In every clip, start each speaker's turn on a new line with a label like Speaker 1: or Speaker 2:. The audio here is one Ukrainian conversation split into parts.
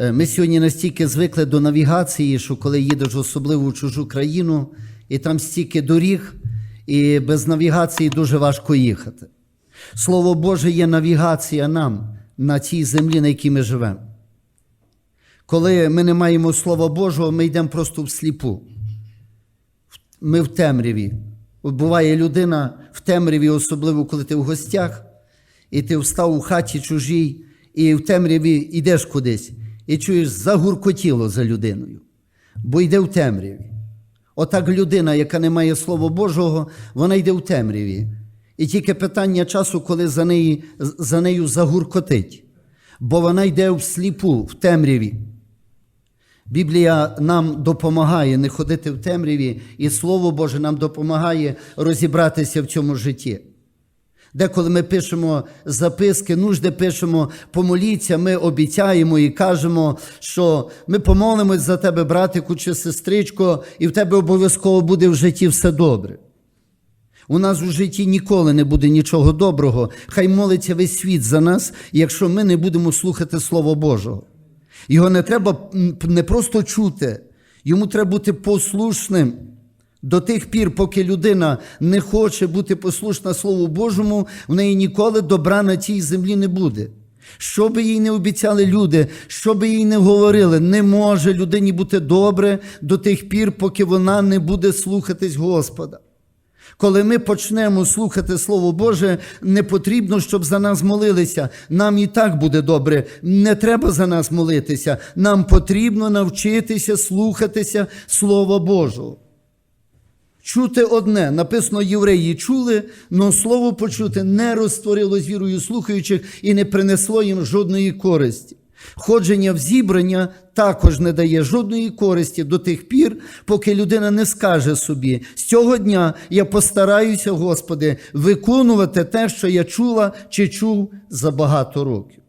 Speaker 1: Е, Ми сьогодні настільки звикли до навігації, що коли їдеш особливо в чужу країну, і там стільки доріг, і без навігації дуже важко їхати. Слово Боже є навігація нам на цій землі, на якій ми живемо. Коли ми не маємо Слова Божого, ми йдемо просто всліпу. Ми в темряві. Буває людина в темряві, особливо коли ти в гостях, і ти встав у хаті чужій, і в темряві йдеш кудись, і чуєш, загуркотіло за людиною, бо йде в темряві. Отак людина, яка не має Слова Божого, вона йде в темряві. І тільки питання часу, коли за, неї, за нею загуркотить, бо вона йде всліпу, в темряві. Біблія нам допомагає не ходити в темряві, і Слово Боже нам допомагає розібратися в цьому житті. Деколи ми пишемо записки, нужди пишемо, помоліться, ми обіцяємо і кажемо, що ми помолимось за тебе, братику чи сестричко, і в тебе обов'язково буде в житті все добре. У нас у житті ніколи не буде нічого доброго. Хай молиться весь світ за нас, якщо ми не будемо слухати Слово Божого. Його не треба не просто чути, йому треба бути послушним. До тих пір, поки людина не хоче бути послушна Слову Божому, в неї ніколи добра на цій землі не буде. Що би їй не обіцяли люди, що би їй не говорили, не може людині бути добре до тих пір, поки вона не буде слухатись Господа. Коли ми почнемо слухати Слово Боже, не потрібно, щоб за нас молилися. Нам і так буде добре. Не треба за нас молитися. Нам потрібно навчитися слухатися Слова Божого. Чути одне, написано, євреї чули, але слово почути не розтворило з вірою слухаючих і не принесло їм жодної користі. Ходження в зібрання також не дає жодної користі до тих пір, поки людина не скаже собі: з цього дня я постараюся, Господи, виконувати те, що я чула чи чув за багато років.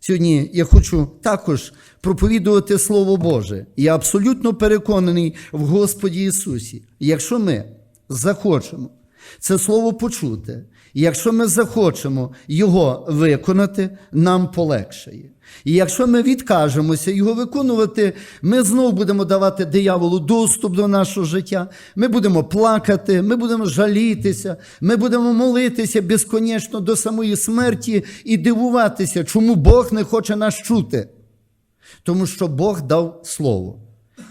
Speaker 1: Сьогодні я хочу також проповідувати Слово Боже. Я абсолютно переконаний в Господі Ісусі. Якщо ми захочемо це Слово почути, якщо ми захочемо Його виконати, нам полегшає. І якщо ми відкажемося його виконувати, ми знову будемо давати дияволу доступ до нашого життя. Ми будемо плакати, ми будемо жалітися, ми будемо молитися безконечно до самої смерті і дивуватися, чому Бог не хоче нас чути. Тому що Бог дав слово.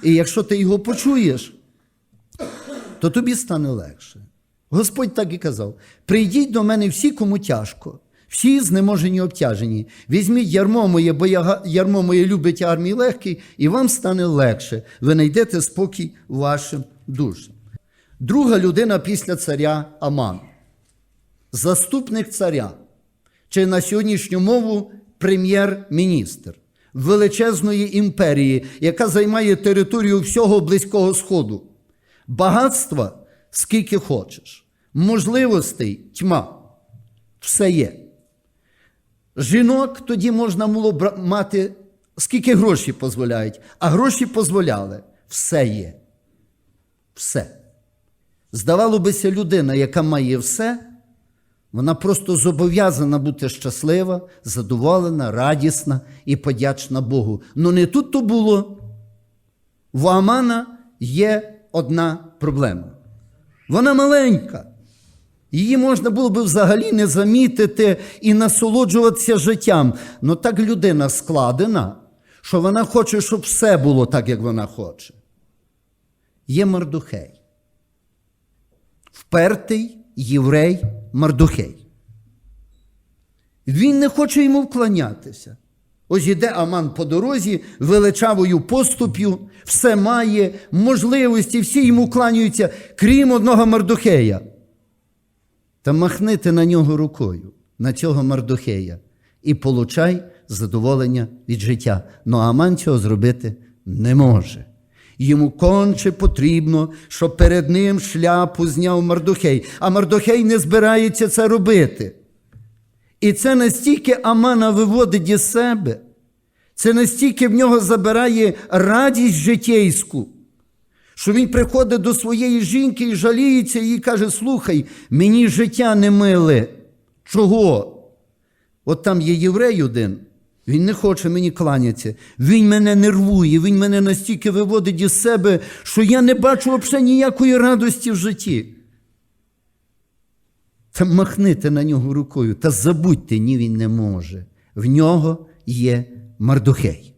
Speaker 1: І якщо ти його почуєш, то тобі стане легше. Господь так і казав: прийдіть до мене всі, кому тяжко, всі знеможені обтяжені. Візьміть ярмо моє, бо ярмо моє любить армії легкий, і вам стане легше. Ви знайдете спокій вашим душам. Друга людина після царя Аман. Заступник царя, чи на сьогоднішню мову прем'єр-міністр величезної імперії, яка займає територію всього Близького Сходу. Багатства скільки хочеш, можливостей тьма. Все є. Жінок тоді можна було мати, скільки гроші дозволяють, а гроші дозволяли. Все є. Все. Здавало бися, людина, яка має все, вона просто зобов'язана бути щаслива, задоволена, радісна і подячна Богу. Ну не тут то було. В Амана є одна проблема. Вона маленька. Її можна було би взагалі не замітити і насолоджуватися життям. Ну так людина складена, що вона хоче, щоб все було так, як вона хоче. Є Мардухей. Впертий єврей Мардухей. Він не хоче йому вклонятися. Ось іде Аман по дорозі, величавою поступ'ю, все має, можливості, всі йому кланяються, крім одного Мардухея. Та махни ти на нього рукою, на цього Мардухея, і получай задоволення від життя. Но Аман цього зробити не може. Йому конче потрібно, щоб перед ним шляпу зняв Мардухей, а Мардухей не збирається це робити. І це настільки Амана виводить із себе, це настільки в нього забирає радість житейську, що він приходить до своєї жінки і жаліється і каже: Слухай, мені життя не миле. Чого? От там є єврей один, Він не хоче мені кланятися. Він мене нервує, він мене настільки виводить із себе, що я не бачу взагалі ніякої радості в житті. Та махнете на нього рукою, та забудьте, ні, він не може. В нього є Мардухей.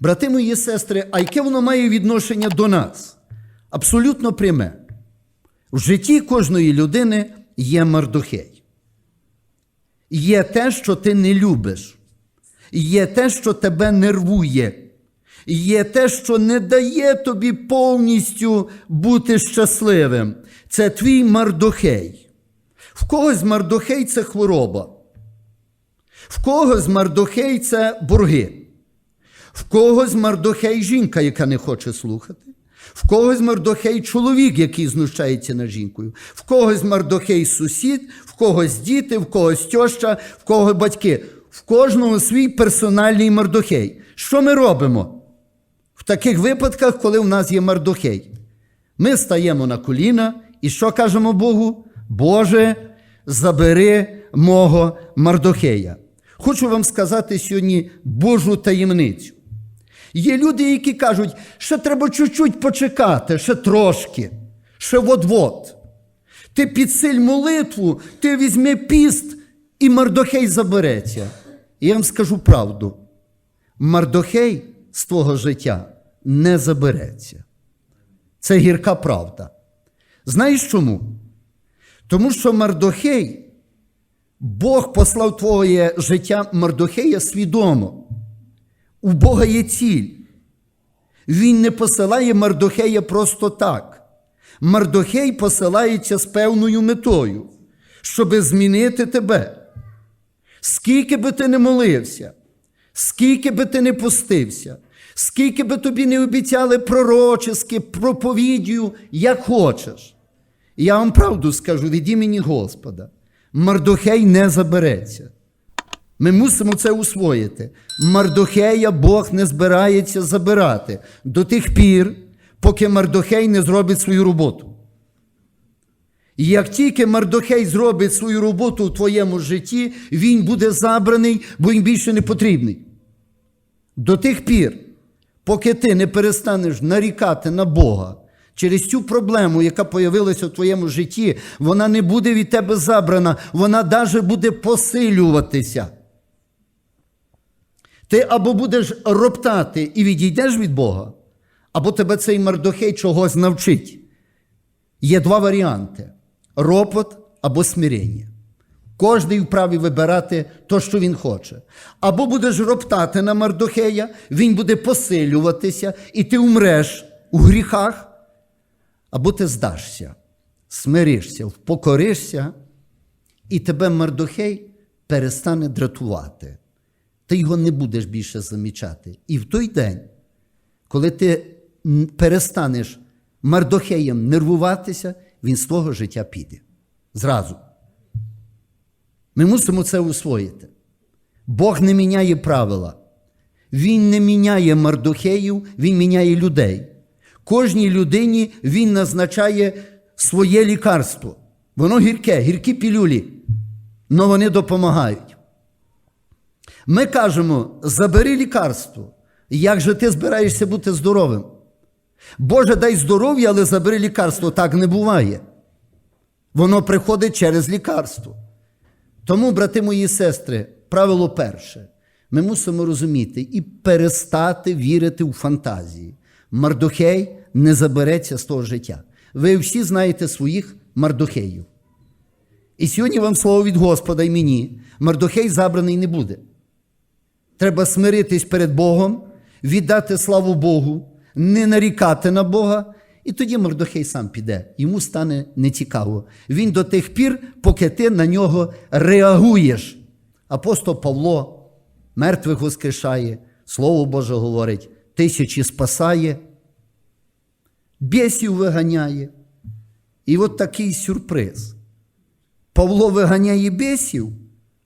Speaker 1: Брати мої сестри, а яке воно має відношення до нас? Абсолютно пряме. В житті кожної людини є Мардухей. Є те, що ти не любиш. Є те, що тебе нервує. Є те, що не дає тобі повністю бути щасливим. Це твій Мардохей. В когось Мардохей це хвороба. В когось Мардохей це борги. В когось Мардохей жінка, яка не хоче слухати. В когось Мардохей чоловік, який знущається над жінкою. В когось Мардохей сусід, в когось діти, в когось тьоща, в когось батьки. В кожного свій персональний Мардохей. Що ми робимо? В таких випадках, коли в нас є Мардохей. Ми стаємо на коліна і що кажемо Богу? Боже, забери мого Мардохея. Хочу вам сказати сьогодні Божу таємницю. Є люди, які кажуть, ще треба чуть-чуть почекати, ще трошки, ще вот-вот. Ти підсиль молитву, ти візьми піст, і Мардохей забереться. І я вам скажу правду: Мардохей з твого життя не забереться. Це гірка правда. Знаєш чому? Тому що Мардохей, Бог послав твоє життя Мардохея свідомо. У Бога є ціль. Він не посилає Мардохея просто так. Мардохей посилається з певною метою, щоби змінити тебе. Скільки би ти не молився, скільки би ти не пустився, скільки би тобі не обіцяли пророчески, проповідію, як хочеш. Я вам правду скажу від імені Господа. Мардохей не забереться. Ми мусимо це усвоїти. Мардохея Бог не збирається забирати до тих пір, поки Мардохей не зробить свою роботу. І як тільки Мардохей зробить свою роботу у твоєму житті, він буде забраний, бо він більше не потрібний. До тих пір, поки ти не перестанеш нарікати на Бога через цю проблему, яка появилася в твоєму житті, вона не буде від тебе забрана, вона навіть буде посилюватися. Ти або будеш роптати і відійдеш від Бога, або тебе цей Мардохей чогось навчить. Є два варіанти: ропот або смирення. Кожний вправі вибирати то, що він хоче. Або будеш роптати на Мардохея, він буде посилюватися, і ти умреш у гріхах, або ти здашся, смиришся, впокоришся, і тебе Мардохей перестане дратувати. Ти його не будеш більше замічати. І в той день, коли ти перестанеш Мардохеєм нервуватися, він з твого життя піде. Зразу. Ми мусимо це усвоїти. Бог не міняє правила. Він не міняє Мардохеїв, він міняє людей. Кожній людині він назначає своє лікарство. Воно гірке, гіркі пілюлі, але вони допомагають. Ми кажемо: забери лікарство. Як же ти збираєшся бути здоровим? Боже, дай здоров'я, але забери лікарство. Так не буває. Воно приходить через лікарство. Тому, брати мої сестри, правило перше. Ми мусимо розуміти і перестати вірити у фантазії. Мардохей не забереться з того життя. Ви всі знаєте своїх мардохеїв. І сьогодні вам слово від Господа і мені. Мардохей забраний не буде. Треба смиритись перед Богом, віддати славу Богу, не нарікати на Бога, і тоді Мордохей сам піде. Йому стане нецікаво. Він до тих пір, поки ти на нього реагуєш. Апостол Павло мертвих воскрешає, Слово Боже говорить, тисячі спасає, бісів виганяє. І от такий сюрприз. Павло виганяє бісів,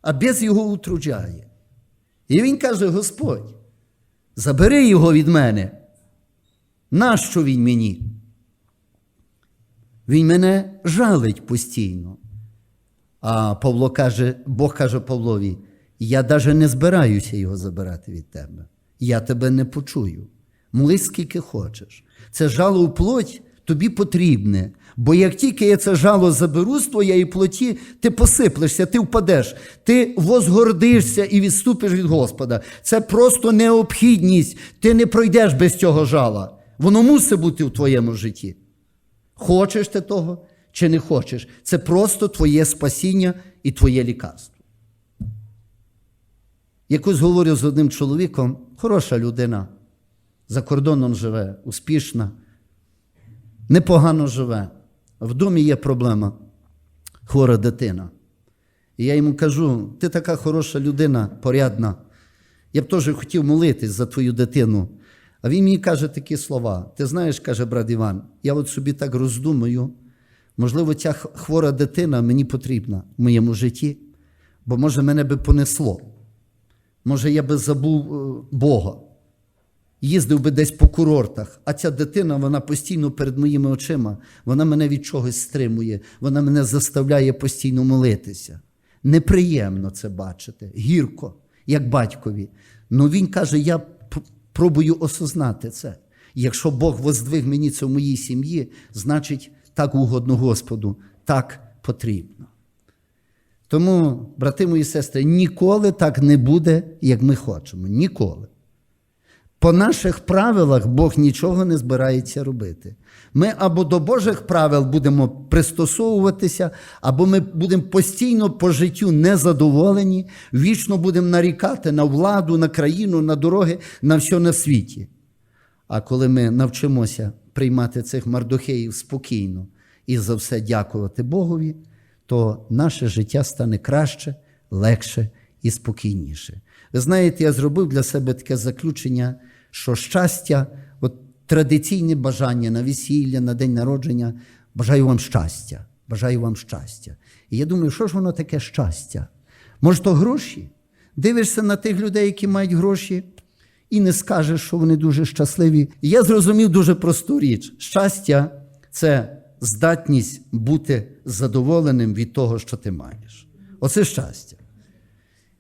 Speaker 1: а біс його утруджає. І він каже: Господь, забери його від мене. Нащо він мені? Він мене жалить постійно. А Павло каже, Бог каже Павлові: Я навіть не збираюся його забирати від тебе. Я тебе не почую. Молись скільки хочеш. Це жало у плоть тобі потрібне. Бо як тільки я це жало заберу з твоєї плоті, ти посиплешся, ти впадеш, ти возгордишся і відступиш від Господа. Це просто необхідність. Ти не пройдеш без цього жала. Воно мусить бути в твоєму житті. Хочеш ти того чи не хочеш? Це просто твоє спасіння і твоє лікарство. Якось говорю з одним чоловіком, хороша людина, за кордоном живе, успішна, непогано живе. В домі є проблема, хвора дитина. І я йому кажу: ти така хороша людина, порядна. Я б теж хотів молитись за твою дитину. А він мені каже такі слова. Ти знаєш, каже брат Іван, я от собі так роздумаю, можливо, ця хвора дитина мені потрібна в моєму житті, бо може мене би понесло. Може, я би забув е, Бога, їздив би десь по курортах, а ця дитина, вона постійно перед моїми очима, вона мене від чогось стримує, вона мене заставляє постійно молитися. Неприємно це бачити, гірко, як батькові. Ну він каже: я пробую осознати це. Якщо Бог воздвиг мені це в моїй сім'ї, значить так угодно Господу, так потрібно. Тому, брати мої сестри, ніколи так не буде, як ми хочемо. Ніколи. По наших правилах Бог нічого не збирається робити. Ми або до Божих правил будемо пристосовуватися, або ми будемо постійно по життю незадоволені, вічно будемо нарікати на владу, на країну, на дороги, на все на світі. А коли ми навчимося приймати цих мардохеїв спокійно і за все дякувати Богові, то наше життя стане краще, легше і спокійніше. Ви знаєте, я зробив для себе таке заключення, що щастя, от традиційне бажання на весілля, на день народження, бажаю вам щастя, бажаю вам щастя. І я думаю, що ж воно таке щастя? Може, то гроші? Дивишся на тих людей, які мають гроші, і не скажеш, що вони дуже щасливі. І я зрозумів дуже просту річ: щастя це здатність бути задоволеним від того, що ти маєш. Оце щастя.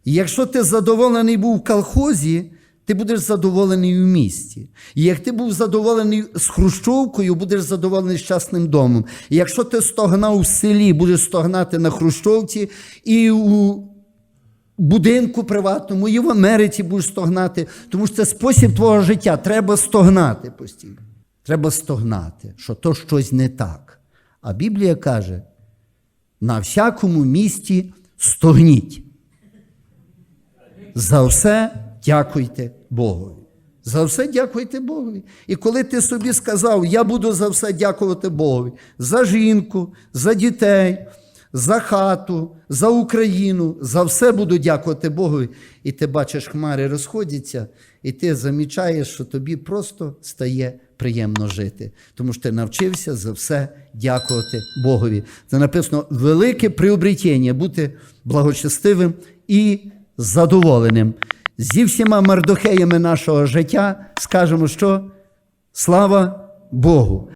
Speaker 1: І якщо ти задоволений був в колхозі, ти будеш задоволений у місті. І як ти був задоволений з Хрущовкою, будеш задоволений щасним домом. І якщо ти стогнав в селі, будеш стогнати на Хрущовці і у будинку приватному, і в Америці будеш стогнати, тому що це спосіб твого життя. Треба стогнати постійно. Треба стогнати, що то щось не так. А Біблія каже: на всякому місті стогніть. За все дякуйте Богові. За все дякуйте Богові. І коли ти собі сказав, я буду за все дякувати Богові, за жінку, за дітей, за хату, за Україну, за все буду дякувати Богові. І ти бачиш, хмари розходяться, і ти замічаєш, що тобі просто стає приємно жити. Тому що ти навчився за все дякувати Богові. Це написано велике приобретення бути благочестивим і задоволеним. Зі всіма мардухеями нашого життя скажемо, що слава Богу.